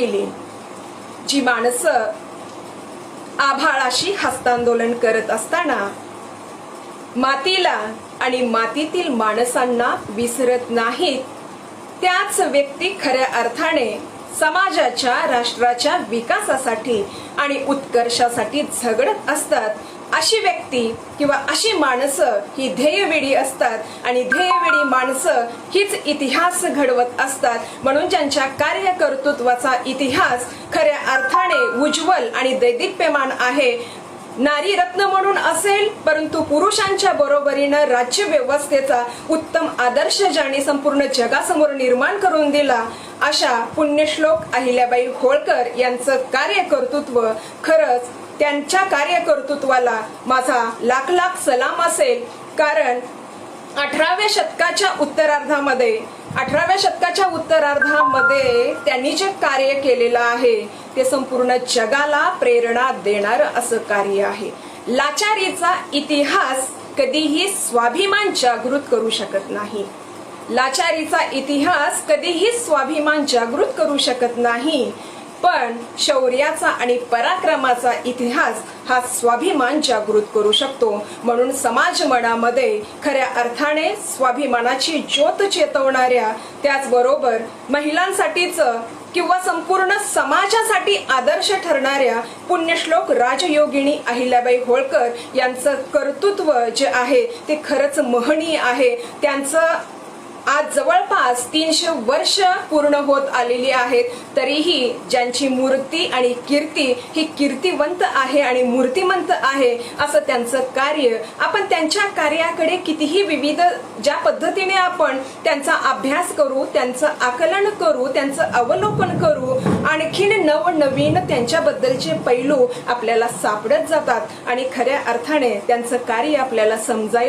केली. जी माणसं आभाळाशी हस्तांदोलन करत असताना मातीला आणि मातीतील माणसांना विसरत नाहीत त्याच व्यक्ती खऱ्या अर्थाने समाजाच्या राष्ट्राच्या विकासासाठी आणि उत्कर्षासाठी झगडत असतात अशी व्यक्ती किंवा अशी माणसं ही ध्येयवेडी असतात आणि ध्येयवेडी माणसं हीच इतिहास घडवत असतात. म्हणून ज्यांच्या कार्यकर्तृत्वाचा इतिहास खऱ्या अर्थाने उज्ज्वल आणि दैदिप्यमान आहे. नारी रत्न म्हणून असेल परंतु पुरुषांच्या बरोबरीनं राज्य व्यवस्थेचा उत्तम आदर्श ज्यांनी संपूर्ण जगासमोर निर्माण करून दिला अशा पुण्यश्लोक अहिल्याबाई होळकर यांचं कार्यकर्तृत्व खरंच त्यांच्या कार्यकर्तृत्वाला माझा लाख लाख सलाम असेल. कारण अठराव्या शतकाच्या उत्तरार्धामध्ये अठराव्या शतकाच्या उत्तरार्धामध्ये त्यांनी जे कार्य केलेलं आहे ते संपूर्ण जगाला प्रेरणा देणार असं कार्य आहे. लाचारीचा इतिहास कधीही स्वाभिमान जागृत करू शकत नाही. लाचारीचा इतिहास कधीही स्वाभिमान जागृत करू शकत नाही. पण शौर्याचा आणि पराक्रमाचा इतिहास हा स्वाभिमान जागृत करू शकतो. म्हणून समाज मनामध्ये खऱ्या अर्थाने स्वाभिमानाची ज्योत चेतवणाऱ्या त्याचबरोबर महिलांसाठीच किंवा संपूर्ण समाजासाठी आदर्श ठरणाऱ्या पुण्यश्लोक राजयोगिनी अहिल्याबाई होळकर यांचं कर्तृत्व जे आहे ते खरंच महनीय आहे. त्यांचं आज जवळपास तीनशे वर्ष पूर्ण होत आलेली आहेत. तरीही ज्यांची मूर्ती आणि कीर्ती ही कीर्तिवंत आहे आणि मूर्तिमंत आहे असं त्यांचं कार्य. आपण त्यांच्या कार्याकडे कितीही विविध ज्या पद्धतीने आपण त्यांचा अभ्यास करू त्यांचं आकलन करू त्यांचं अवलोकन करू आणखीन नवनवीन त्यांच्याबद्दलचे पैलू आपल्याला सापडत जातात आणि खऱ्या अर्थाने त्यांचं कार्य आपल्याला समजायला